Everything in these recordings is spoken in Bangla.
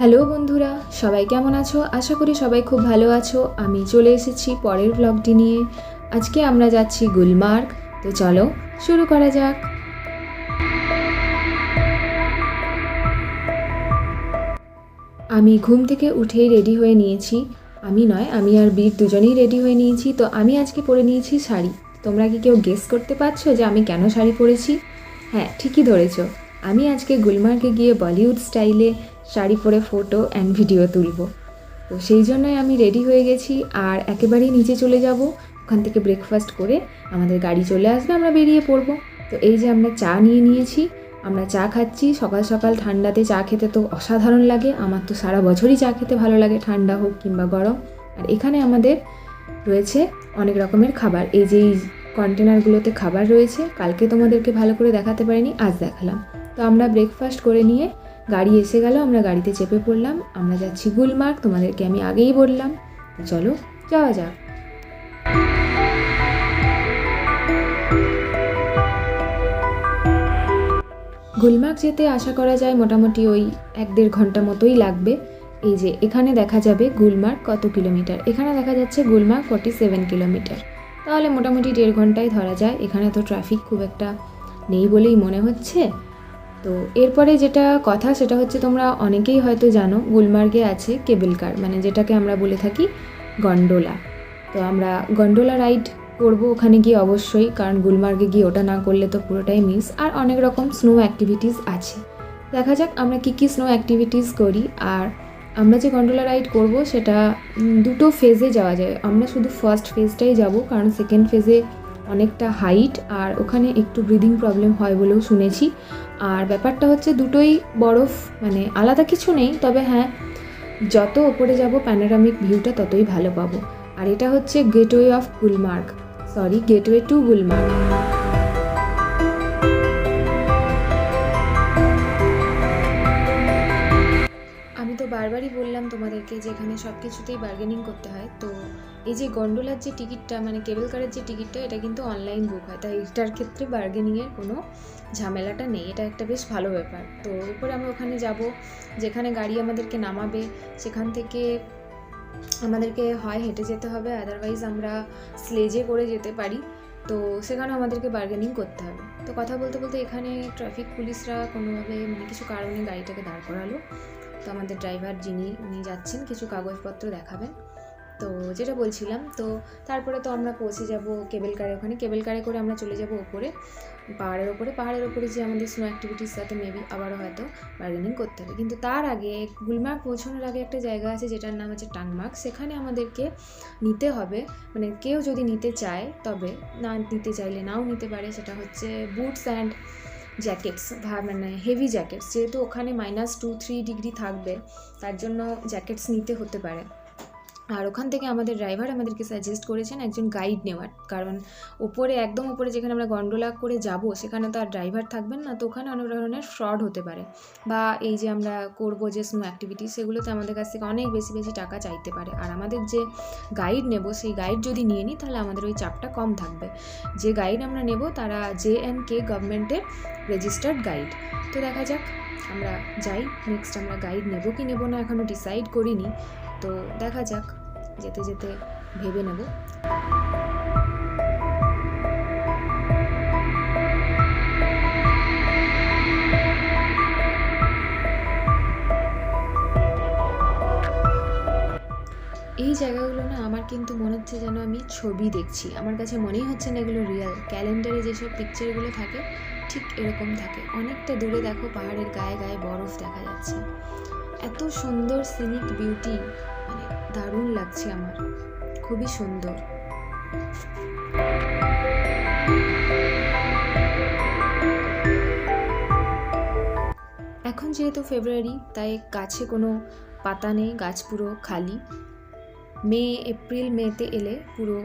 হ্যালো বন্ধুরা, সবাই কেমন আছো? আশা করি সবাই খুব ভালো আছো। আমি চলে এসেছি পরের ব্লগটি নিয়ে। আজকে আমরা যাচ্ছি গুলমার্গ। তো চলো, শুরু করা যাক। আমি ঘুম থেকে উঠেই রেডি হয়ে নিয়েছি। আমি নয়, আমি আর বীর দুজনেই রেডি হয়ে নিয়েছি। তো আমি আজকে পরে নিয়েছি শাড়ি। তোমরা কি কেউ গেস করতে পারছ যে আমি কেন শাড়ি পরেছি? হ্যাঁ ঠিকই ধরেছ। আমি আজকে গুলমার্গে গিয়ে বলিউড স্টাইলে শাড়ি পরে ফটো অ্যান্ড ভিডিও তুলব। তো সেই জন্যই আমি রেডি হয়ে গেছি, আর একেবারেই নিচে চলে যাব। ওখান থেকে ব্রেকফাস্ট করে আমাদের গাড়ি চলে আসবে, আমরা বেরিয়ে পড়ব। তো এই যে আমরা চা নিয়ে নিয়েছি, আমরা চা খাচ্ছি। সকাল সকাল ঠান্ডাতে চা খেতে তো অসাধারণ লাগে। আমার তো সারা বছরই চা খেতে ভালো লাগে, ঠান্ডা হোক কিংবা গরম। আর এখানে আমাদের রয়েছে অনেক রকমের খাবার। এই যে এই কন্টেনারগুলোতে খাবার রয়েছে, কালকে তোমাদেরকে ভালো করে দেখাতে পারিনি, আজ দেখালাম। তো আমরা ব্রেকফাস্ট করে নিয়ে গাড়ি এসে গেল, আমরা গাড়িতে চেপে পড়লাম। আমরা যাচ্ছি গুলমার্গ, তোমাদেরকে আমি আগেই বললাম। চলো, যাওয়া যাক। গুলমার্গ যেতে আশা করা যায় মোটামুটি ওই এক দেড় ঘণ্টা মতোই লাগবে। এই যে, এখানে দেখা যাবে গুলমার্গ কত কিলোমিটার? এখানে দেখা যাচ্ছে গুলমার্গ ফর্টি সেভেন কিলোমিটার। তাহলে মোটামুটি দেড় ঘন্টায় ধরা যায়। এখানে তো ট্রাফিক খুব একটা নেই বলেই মনে হচ্ছে। তো এরপরে যেটা কথা সেটা হচ্ছে তোমরা অনেকেই হয়তো জানো গুলমার্গে আছে কেবল কার মানে যেটাকে আমরা বলে থাকি গন্ডোলা। তো আমরা গন্ডোলা রাইড করব ওখানে গিয়ে অবশ্যই, কারণ গুলমার্গে গিয়ে ওটা না করলে তো পুরোটাই মিস, আর অনেক রকম স্নো অ্যাক্টিভিটিস আছে। দেখা যাক আমরা কী কী স্নো অ্যাক্টিভিটিস করি, আর আমরা যে গন্ডোলা রাইড করব সেটা দুটো ফেজে যাওয়া যায়। আমরা শুধু ফার্স্ট ফেজটাই যাব, কারণ সেকেন্ড ফেজে অনেকটা হাইট আর ওখানে একটু ব্রিদিং প্রবলেম হয় বলেও শুনেছি। আর ব্যাপারটা হচ্ছে দুটোই বরফ মানে আলাদা কিছু নেই, তবে হ্যাঁ যত ওপরে যাব প্যানোরামিক ভিউটা ততই ভালো পাবো। আর এটা হচ্ছে gateway of Gulmarg sorry gateway to Gulmarg আমি তো বারবারই বললাম তোমাদেরকে যে এখানে সব কিছুতেই বার্গেনিং করতে হয়, তো এই যে গন্ডোলার যে টিকিটটা মানে কেবল কারের যে টিকিটটা, এটা কিন্তু অনলাইন বুক হয়। তাই এটার ক্ষেত্রে বার্গেনিংয়ের কোনো ঝামেলাটা নেই। এটা একটা বেশ ভালো ব্যাপার। তো এরপরে আমরা ওখানে যাব। যেখানে গাড়ি আমাদেরকে নামাবে, সেখান থেকে আমাদেরকে হয় হেঁটে যেতে হবে। আদারওয়াইজ আমরা স্লেজে করে যেতে পারি। তো সেখানে আমাদেরকে বার্গেনিং করতে হবে। তো কথা বলতে বলতে এখানে ট্রাফিক পুলিশরা কোনোভাবে মানে কিছু কারণে গাড়িটাকে দাঁড় করালো। তো আমাদের ড্রাইভার যিনি, উনি যাচ্ছেন, কিছু কাগজপত্র দেখাবেন। তো যেটা বলছিলাম, তো তারপরে তো আমরা পৌঁছে যাব কেবল কারে ওখানে। কেবল কারে করে আমরা চলে যাব ওপরে পাহাড়ের ওপরে। পাহাড়ের ওপরে যে আমাদের স্নো অ্যাক্টিভিটিস সাথে মেবি আবারও হয়তো বার্গেনিং করতে হবে। কিন্তু তার আগে গুলমার্গ পৌঁছানোর আগে একটা জায়গা আছে, যেটার নাম হচ্ছে টাংমার্গ। সেখানে আমাদেরকে নিতে হবে। মানে কেউ যদি নিতে চায়, তবে না নিতে চাইলে নাও নিতে পারে। সেটা হচ্ছে বুটস অ্যান্ড জ্যাকেটস ভা মানে হেভি জ্যাকেটস যেহেতু ওখানে মাইনাস টু থ্রি ডিগ্রি থাকবে, তার জন্য জ্যাকেটস নিতে হতে পারে। আর ওখান থেকে আমাদের ড্রাইভার আমাদেরকে সাজেস্ট করেছেন একজন গাইড নেওয়ার। কারণ ওপরে একদম উপরে যেখানে আমরা গন্ডোলা করে যাব, সেখানে তো আর ড্রাইভার থাকবেন না, তো ওখানে অনেক ধরনের ফ্রড হতে পারে। বা এই যে আমরা করব যে স্নো অ্যাক্টিভিটি সেগুলোতে আমাদের কাছ থেকে অনেক বেশি বেশি টাকা চাইতে পারে। আর আমাদের যে গাইড নেব, সেই গাইড যদি নিয়ে নিই, তাহলে আমাদের ওই চাপটা কম থাকবে। যে গাইড আমরা নেব, তারা জে অ্যান্ড কে গভর্নমেন্টের রেজিস্টার্ড গাইড তো দেখা যাক, আমরা যাই নেক্সট আমরা গাইড নেব কি নেব না এখনও ডিসাইড করিনি। তো দেখা যাক, যেতে যেতে ভেবে নেব। এই জায়গাগুলো না আমার কিন্তু মনে হচ্ছে যেন আমি ছবি দেখছি। আমার কাছে মনেই হচ্ছে না এগুলো রিয়েল ক্যালেন্ডারে যেসব পিকচারগুলো থাকে, ঠিক এরকম থাকে। অনেকটা দূরে দেখো পাহাড়ের গায়ে গায়ে বরফ দেখা যাচ্ছে। এত সুন্দর সিনিক বিউটি মানে দারুণ লাগছে আমার। খুবই সুন্দর। এখন যেহেতু ফেব্রুয়ারি তাই গাছে কোনো পাতা নেই, গাছ পুরো খালি। মে এপ্রিল মেতে এলে পুরো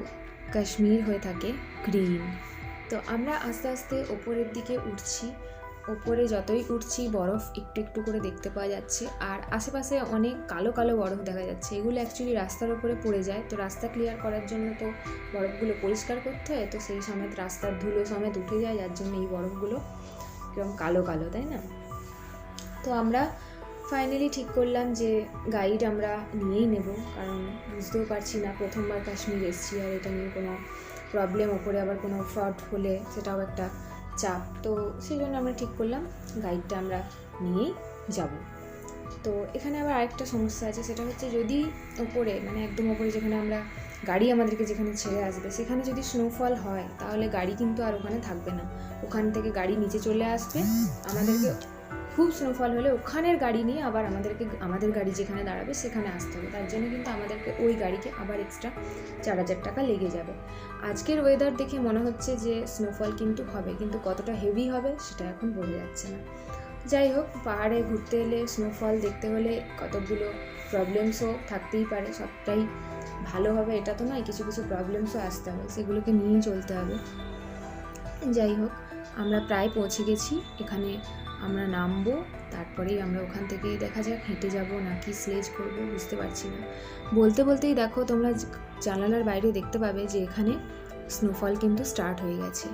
কাশ্মীর হয়ে থাকে গ্রিন তো আমরা আস্তে আস্তে ওপরের দিকে উঠছি। ওপরে যতই উঠছি বরফ একটু একটু করে দেখতে পাওয়া যাচ্ছে। আর আশেপাশে অনেক কালো কালো বরফ দেখা যাচ্ছে। এগুলো অ্যাকচুয়ালি রাস্তার ওপরে পড়ে যায়। তো রাস্তা ক্লিয়ার করার জন্য তো বরফগুলো পরিষ্কার করতে হয়। তো সেই সমেত রাস্তার ধুলো সমেত উঠে যায়। যার জন্য এই বরফগুলো কীরকম কালো কালো, তাই না? তো আমরা ফাইনালি ঠিক করলাম যে গাইড আমরা নিয়েই নেব। কারণ বুঝতেও পারছি না, প্রথমবার কাশ্মীর এসেছি আর এটা নিয়ে কোনো প্রবলেম ওপরে আবার কোনো ফ্রড হলে সেটাও একটা চাপ। তো সেই জন্য আমরা ঠিক করলাম গাইডটা আমরা নিয়েই যাব। তো এখানে আবার আরেকটা সমস্যা আছে, সেটা হচ্ছে যদি ওপরে মানে একদম ওপরে যেখানে আমরা গাড়ি আমাদেরকে যেখানে ছেড়ে আসবে, সেখানে যদি স্নোফল হয়, তাহলে গাড়ি কিন্তু আর ওখানে থাকবে না। ওখান থেকে গাড়ি নিচে চলে আসবে, আমাদেরকে খুব স্নোফল হলে ওখানের গাড়ি নিয়ে আবার আমাদেরকে আমাদের গাড়ি যেখানে দাঁড়াবে সেখানে আসতে হবে। তার জন্য কিন্তু আমাদেরকে ওই গাড়িকে আবার এক্সট্রা চার হাজার টাকা লেগে যাবে। আজকের ওয়েদার দেখে মনে হচ্ছে যে স্নোফল কিন্তু হবে, কিন্তু কতটা হেভি হবে সেটা এখন বোঝা যাচ্ছে না। যাই হোক, পাহাড়ে ঘুরতে এলে স্নোফল দেখতে হলে কতগুলো প্রবলেমসও থাকতেই পারে, সবটাই ভালো হবে, এটা তো নয়, কিছু কিছু প্রবলেমসও আসতে হবে, সেগুলোকে নিয়েই চলতে হবে। যাই হোক, আমরা প্রায় পৌঁছে গেছি, এখানে আমরা নামবো, তারপরেই আমরা ওখান থেকে দেখা যাক হেঁটে যাব নাকি স্লেজ করব, বুঝতে পারছি না। বলতে বলতেই দেখো তোমরা জানালার বাইরে দেখতে পাবে যে এখানে স্নোফল কিন্তু স্টার্ট হয়ে গেছে।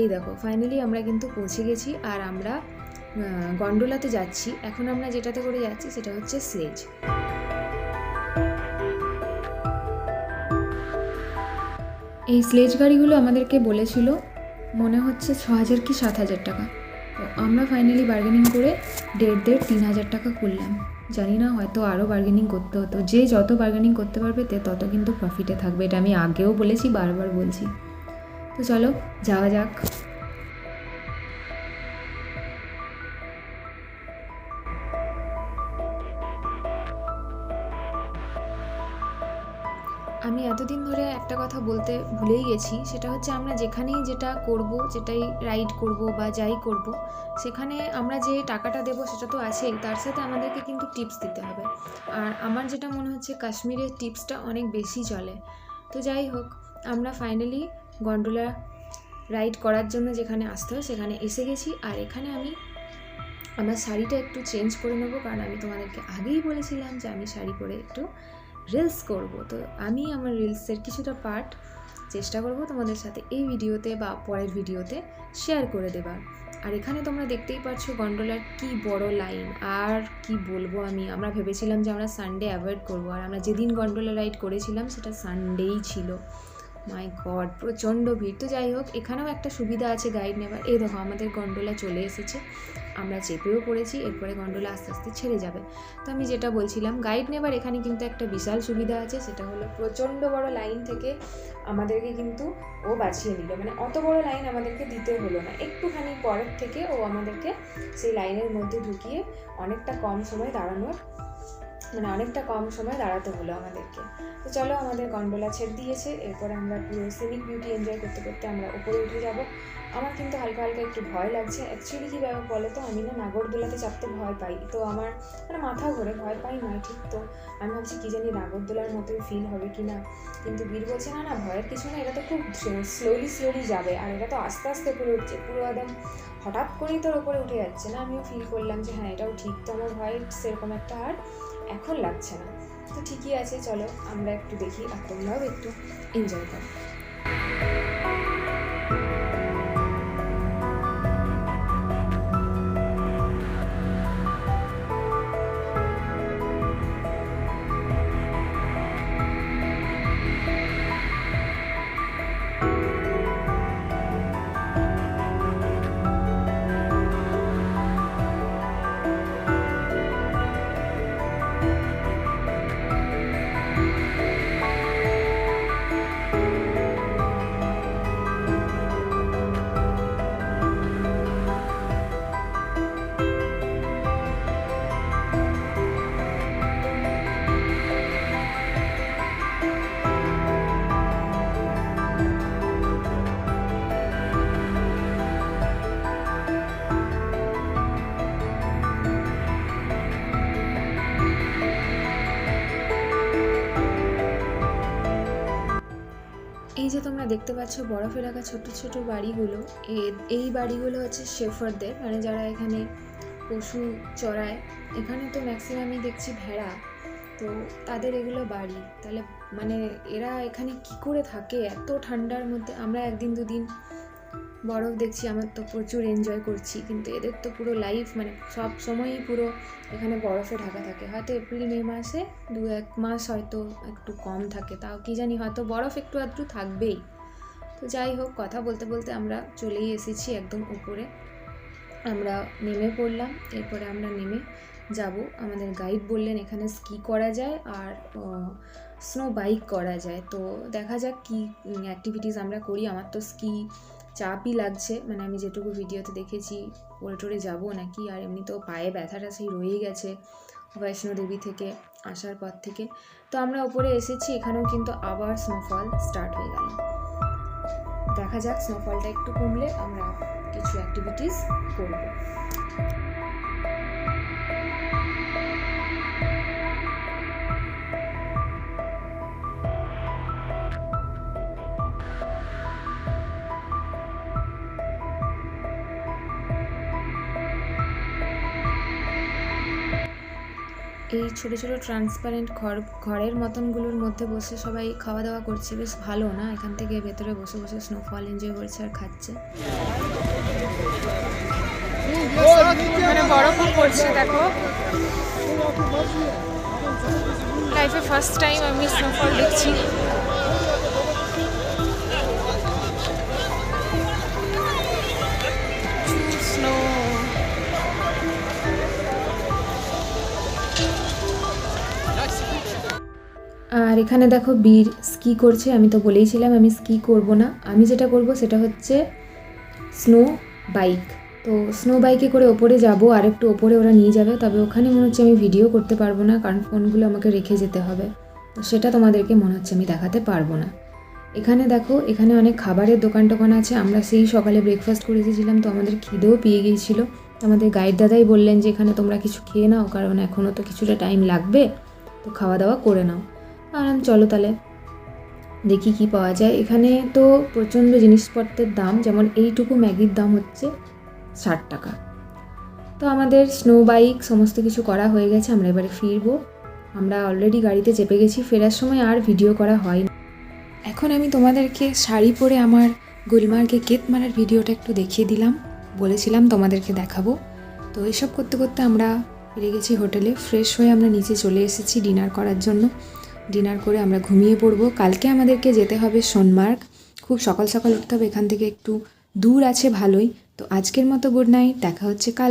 এই দেখো ফাইনালি আমরা কিন্তু পৌঁছে গেছি আর আমরা গন্ডোলাতে যাচ্ছি। এখন আমরা যেটাতে করে যাচ্ছি সেটা হচ্ছে স্লেজ এই স্লেজ গাড়িগুলো আমাদেরকে বলেছিল, মনে হচ্ছে ছ হাজার কি সাত হাজার টাকা। তো আমরা ফাইনালি বার্গেনিং করে দেড় দেড় তিন হাজার টাকা করলাম। জানি না হয়তো আরও বার্গেনিং করতে হতো। যে যত বার্গেনিং করতে পারবে তে তত কিন্তু প্রফিটে থাকবে। এটা আমি আগেও বলেছি, বারবার বলছি। তো চলো, যাওয়া যাক। আমি এতদিন ধরে একটা কথা বলতে ভুলেই গেছি, সেটা হচ্ছে আমরা যেখানেই যেটা করব, যেটাই রাইড করব বা যাই করব, সেখানে আমরা যে টাকাটা দেব সেটা তো আছেই, তার সাথে আমাদেরকে কিন্তু টিপস দিতে হবে। আর আমার যেটা মনে হচ্ছে কাশ্মীরের টিপসটা অনেক বেশি চলে। তো যাই হোক, আমরা ফাইনালি গন্ডোলা রাইড করার জন্য যেখানে আসতে হয় সেখানে এসে গেছি। আর এখানে আমি আমার শাড়িটা একটু চেঞ্জ করে নেব, কারণ আমি তোমাদেরকে আগেই বলেছিলাম যে আমি শাড়ি পরে একটু রিলস করব। তো আমি আমার রিলসের কিছুটা পার্ট চেষ্টা করব তোমাদের সাথে এই ভিডিওতে বা পরের ভিডিওতে শেয়ার করে দেবার। আর এখানে তোমরা দেখতেই পাচ্ছ গন্ডোলার কি বড় লাইন আর কি বলব আমি? আমরা ভেবেছিলাম যে আমরা সানডে অ্যাভয়েড করব। আর আমরা যেদিন গন্ডোলা রাইড করেছিলাম সেটা সানডেই ছিল। মাই গড প্রচণ্ড ভিড়। তো যাই হোক, এখানেও একটা সুবিধা আছে গাইড নেবার। এই দেখো, আমাদের গন্ডোলা চলে এসেছে। আমরা চেপেও পড়েছি, এরপরে গন্ডোলা আস্তে আস্তে ছেড়ে যাবে। তো আমি যেটা বলছিলাম গাইড নেবার এখানে কিন্তু একটা বিশাল সুবিধা আছে, সেটা হলো প্রচণ্ড বড় লাইন থেকে আমাদেরকে কিন্তু ও বাঁচিয়ে নিল। মানে অত বড় লাইন আমাদেরকে দিতে হলো না। একটুখানি পরের থেকে ও আমাদেরকে সেই লাইনের মধ্যে ঢুকিয়ে অনেকটা কম সময় দাঁড়ানোর মানে অনেকটা কম সময় দাঁড়াতে হলো আমাদেরকে। তো চলো আমাদের গন্ডোলা ছেড়ে দিয়েছে, এরপর আমরা পুরো সিনিক বিউটি এনজয় করতে করতে আমরা উপরে উঠে যাব। আমার কিন্তু হালকা হালকা একটু ভয় লাগছে। অ্যাকচুয়ালি কী ব্যাপার বলো তো আমি না নাগরদোলাতে চাপতে ভয় পাই। তো আমার মানে মাথা ঘোরে, ভয় পাই নয় ঠিক তো। আমি ভাবছি কী জানি নাগরদোলার মতোই ফিল হবে কি না কিন্তু বীর বলছে, না না, ভয়ের কিছু না, এটা তো খুব স্লোলি স্লোলি যাবে। আর এটা তো আস্তে আস্তে করে উঠছে, পুরো একদম হঠাৎ করেই তোর ওপরে উঠে যাচ্ছে। না, আমিও ফিল করলাম যে হ্যাঁ এটাও ঠিক তো, আমার ভয় সেরকম একটা আর এখন লাগছে না। তো ঠিকই আছে, চলো আমরা একটু দেখি, আর তোমরাও একটু এনজয় করো। তোমরা দেখতে পাচ্ছ বরফে রাখা ছোট ছোট বাড়িগুলো। এই বাড়িগুলো হচ্ছে শেফারদের মানে যারা এখানে পশু চড়ায়। এখানে তো ম্যাক্সিমামই দেখছি ভেড়া। তো তাদের এগুলো বাড়ি। তাহলে মানে এরা এখানে কি করে থাকে? এত ঠান্ডার মধ্যে, আমরা একদিন দুদিন বরফ দেখছি, আমার তো প্রচুর এনজয় করছি। কিন্তু এদের তো পুরো লাইফ মানে সব সময়ই পুরো এখানে বরফে ঢাকা থাকে। হয়তো এপ্রিল, মে মাসে দু এক মাস হয়তো একটু কম থাকে। তাও কি জানি, হয়তো বরফ একটু আধটু থাকবেই। তো যাই হোক, কথা বলতে বলতে আমরা চলেই এসেছি একদম উপরে। আমরা নেমে পড়লাম, এরপরে আমরা নেমে যাব। আমাদের গাইড বললেন এখানে স্কি করা যায় আর স্নো বাইক করা যায়। তো দেখা যাক কী অ্যাক্টিভিটিস আমরা করি। আমার তো স্কি চাপই লাগছে। মানে আমি যেটুকু ভিডিওতে দেখেছি পরে টরে যাব নাকি? আর এমনিতেও পায়ে ব্যথাটা সেই রয়েই গেছে বৈষ্ণোদেবী থেকে আসার পর থেকে। তো আমরা ওপরে এসেছি, এখানেও কিন্তু আবার স্নোফল স্টার্ট হয়ে গেল। দেখা যাক স্নোফলটা একটু কমলে আমরা কিছু অ্যাক্টিভিটিস করব। ছোটো ছোট ট্রান্সপারেন্ট ঘর, ঘরের মতনগুলোর মধ্যে বসে সবাই খাওয়া দাওয়া করছে। বেশ ভালো না? এখান থেকে ভেতরে বসে বসে স্নোফল এনজয় করছে আর খাচ্ছে। বরফ দেখো। লাইফে ফার্স্ট টাইম আমি স্নোফল দেখছি। আর এখানে দেখো বীর স্কি করছে, আমি তো বলেইছিলাম আমি স্কি করব না। আমি যেটা করব সেটা হচ্ছে স্নো বাইক। তো স্নো বাইকে করে ওপরে যাব, আর একটু ওপরে ওরা নিয়ে যাবে, তবে ওখানে মনে হচ্ছে আমি ভিডিও করতে পারব না, কারণ ফোনগুলো আমাকে রেখে যেতে হবে। সেটা তোমাদেরকে মনে হচ্ছে আমি দেখাতে পারব না। এখানে দেখো, এখানে অনেক খাবারের দোকান টোকান আছে, আমরা সেই সকালে ব্রেকফাস্ট করে এসেছিলাম, তো আমাদের খিদেও পেয়ে গিয়েছিল। আমাদের গাইড দাদাই বললেন যে, এখানে তোমরা কিছু খেয়ে নাও, কারণ এখনও তো কিছুটা টাইম লাগবে, তো খাওয়া দাওয়া করে নাও। আমি চলো তাহলে। দেখি কি পাওয়া যায়। এখানে তো প্রচণ্ড জিনিসপত্রের দাম, যেমন এইটুকু ম্যাগির দাম হচ্ছে ষাট টাকা। তো আমাদের স্নো বাইক সমস্ত কিছু করা হয়ে গেছে, আমরা এবারে ফিরবো। আমরা অলরেডি গাড়িতে চেপে গেছি, ফেরার সময় আর ভিডিও করা হয়নি। এখন আমি তোমাদেরকে শাড়ি পরে আমার গুলমার্গে কেত মারার ভিডিওটা একটু দেখিয়ে দিলাম। বলেছিলাম তোমাদেরকে দেখাবো। তো এসব করতে করতে আমরা ফিরে গেছি হোটেলে ফ্রেশ হয়ে আমরা নিচে চলে এসেছি ডিনার করার জন্য। ডিনার করে আমরা ঘুমিয়ে পড়ব। কালকে আমাদেরকে যেতে হবে সোনমার্গ। খুব সকাল সকাল উঠতে হবে, এখান থেকে একটু দূর আছে ভালোই। তো আজকের মতো গুড নাইট দেখা হচ্ছে কাল